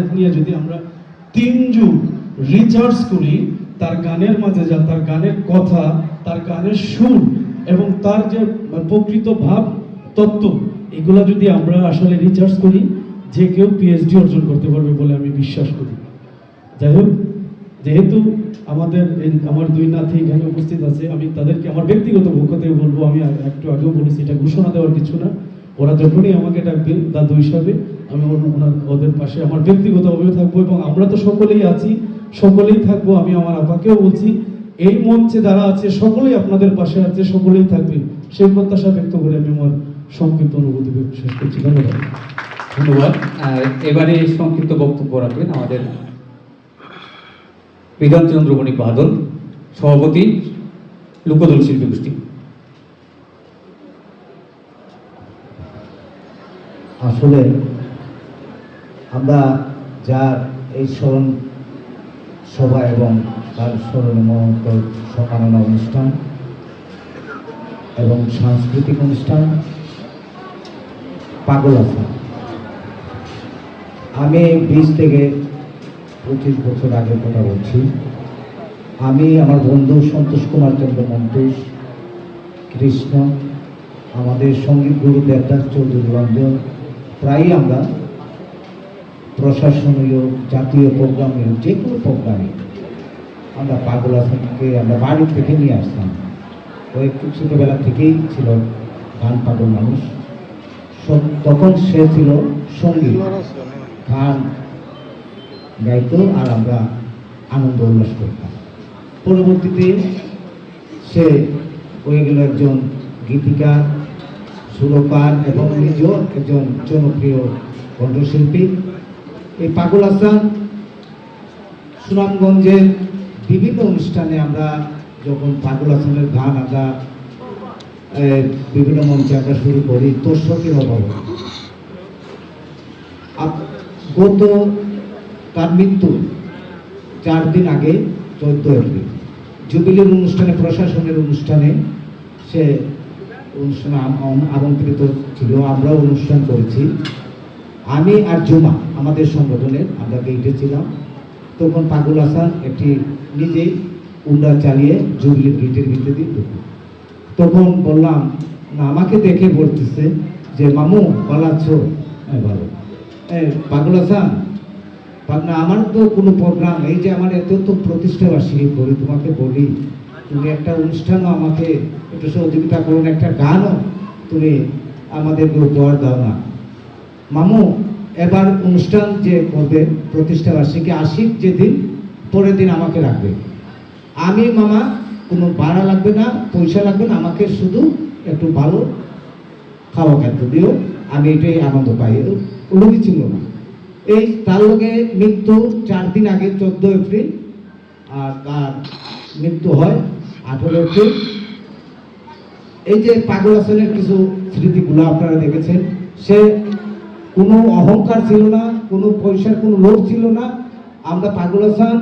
তারে নিয়ে যদি আমরা তিন যুগ রিচার্জ করি, তার গানের মাঝে যা, তার গানের কথা, তার গানের সুর এবং তার যে প্রকৃত ভাব, তত্ত্ব, এগুলা যদি আমরা আসলে রিচার্জ করি, যে কেউ পিএইচডি অর্জন করতে পারবে বলে আমি বিশ্বাস করি। যাই হোক, যেহেতু আমাদের আমার দুই নাতি এখানে উপস্থিত আছে, আমি তাদেরকে আমার ব্যক্তিগত পক্ষ থেকে বলব, আমি একটু আগেও বলেছি, এটা ঘোষণা দেওয়ার কিছু না। ওরা যখনই আমাকে ডাকবে, দাদু হিসাবে আমি ওনার ওদের পাশে আমার ব্যক্তিগতভাবেও থাকব এবং আমরা তো সকলেই আছি সকলেই থাকব আমি আমার আপাকেও বলছি এই মঞ্চে যারা আছে সকলেই আপনাদের পাশে আছে সকলেই থাকবে। সেই প্রত্যাশা ব্যক্ত করে আমি আমার সংক্ষিপ্ত অনুভূতি শেষ করছি। ধন্যবাদ। ধন্যবাদ। এবারে সংক্ষিপ্ত বক্তব্য রাখবেন আমাদের বিধানচন্দ্র বণিক বাদল সভাপতি লোকদল শিল্পী গোষ্ঠী। আসলে আমরা যার এই স্মরণ সভা এবং তার স্মরণে মহন্ত সম্মাননা অনুষ্ঠান এবং সাংস্কৃতিক অনুষ্ঠান, পাগল আছে আমি বিশ থেকে পঁচিশ বছর আগের কথা বলছি। আমি আমার বন্ধু সন্তোষ কুমার চন্দ্র মন্তুষ কৃষ্ণ, আমাদের সংগীত গুরু দেবদাস চৌধুরী রঞ্জন, প্রায়ই আমরা প্রশাসনীয় জাতীয় প্রোগ্রামে যে কোনো প্রোগ্রামে আমরা পাগল হাসানকে আমরা বাড়ি থেকে নিয়ে আসতাম। ও একটু ছোটোবেলা থেকেই ছিল গান পাগল মানুষ। তখন সে ছিল সংগীত গান গাইত আর আমরা আনন্দ উল্লাস করতাম। পরবর্তীতে সে হয়ে গেল একজন গীতিকার, সুরকার এবং নিজেও একজন জনপ্রিয় কণ্ঠশিল্পী। এই পাগল হাসান সুনামগঞ্জের বিভিন্ন অনুষ্ঠানে আমরা যখন পাগল হাসানের গান আমরা বিভিন্ন মঞ্চে আমরা শুরু করি, দর্শকের অভাব। গত তার মৃত্যু চার দিন আগে চোদ্দ এপ্রিল। জুবিলির অনুষ্ঠানে, প্রশাসনের অনুষ্ঠানে সে অনুষ্ঠানে আম- আম- আমন্ত্রিত ছিল। আমরাও অনুষ্ঠান করেছি। আমি আর জুমা আমাদের সংগঠনের, আমরা গেইটে ছিলাম। তখন পাগুল হাসান একটি নিজেই উন্ডা চালিয়ে জুবিলির গেটের ভিতরে দিয়ে। তখন বললাম, না, আমাকে দেখে বলতেছে যে, মামু ভালো আছো হ্যাঁ ভালো পাগল হাসান ভাবনা আমার তো কোনো প্রোগ্রাম এই যে, আমার এত তো প্রতিষ্ঠাবার্ষিকী করি, তোমাকে বলি। তুমি একটা অনুষ্ঠানও আমাকে, একটু সহযোগিতা করুন একটা গানও তুমি আমাদেরকে উপহার দাও না। মামু, এবার অনুষ্ঠান যে করবে, প্রতিষ্ঠাবার্ষিকী আশিক যেদিন, পরের দিন আমাকে রাখবে। আমি, মামা, কোনো ভাড়া লাগবে না, পয়সা লাগবে না, আমাকে শুধু একটু ভালো খাওয়া খাদ্য দিও, আমি এটাই আনন্দ পাই। লোভই ছিল না। এই, তার লগে মৃত্যু চার দিন আগে, চোদ্দ এপ্রিল, আর তার মৃত্যু হয় আঠেরো এপ্রিল। এই যে পাগল হাসানের কিছু স্মৃতিগুলো আপনারা দেখেছেন, সে কোনো অহংকার ছিল না, কোনো পয়সার কোনো লোভ ছিল না। আমরা পাগল হাসান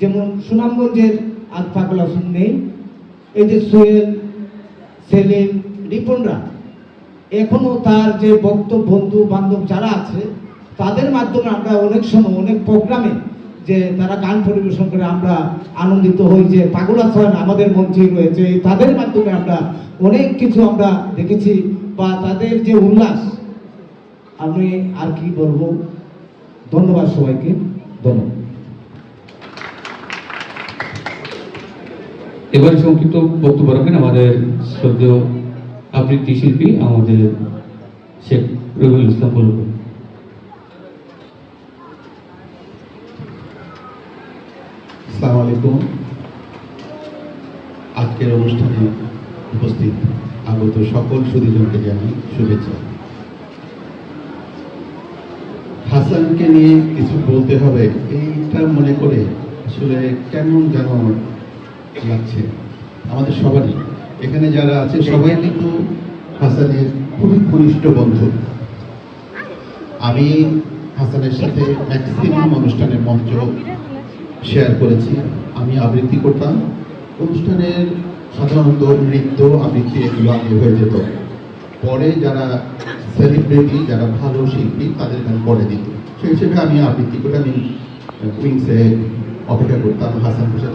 যেমন সুনামগঞ্জের আজ পাগল হাসান নেই। এই যে সোহেল, সেলিম, রিপনরা, এখনও তার যে ভক্ত বন্ধু, বান্ধব যারা আছে, তাদের মাধ্যমে আমরা অনেক সময়, অনেক প্রোগ্রামে যে তারা গান পরিবেশন করে আমরা আনন্দিত হই যে পাগল হাসান আমাদের মঞ্চেই রয়েছে। তাদের মাধ্যমে আমরা অনেক কিছু আমরা দেখেছি বা তাদের যে উল্লাস আমি আর কি বলব? ধন্যবাদ সবাইকে। ধন্যবাদ। এবারে সংক্ষিপ্ত বক্তব্য রাখেন আমাদের শ্রদ্ধেয় আবৃত্তি শিল্পী আমাদের শেখ রবিউল ইসলাম বলবেন আসসালামু আলাইকুম। আজকের অনুষ্ঠানে উপস্থিত আগত সকল সুদীজনকে জানাই শুভেচ্ছা। হাসানকে নিয়ে কিছু বলতে হবে এইটা মনে করে আসলে কেমন যেন লাগছে আমাদের সবারই। এখানে যারা আছে সবাই কিন্তু হাসানের খুবই ঘনিষ্ঠ বন্ধু। আমি হাসানের সাথে ম্যাক্সিমাম অনুষ্ঠানের মঞ্চ শেয়ার করেছি। আমি আবৃত্তি করতাম। অনুষ্ঠানের সাধারণত নৃত্য আবৃত্তি এগুলো আগে হয়ে যেত। পরে যারা সেলিব্রিটি যারা ভালো শিল্পী, তাদের গান পরে দিত সেই হিসেবে আমি আবৃত্তি করে আমি উইংসে অপেক্ষা করতাম, হাসান থাকতাম।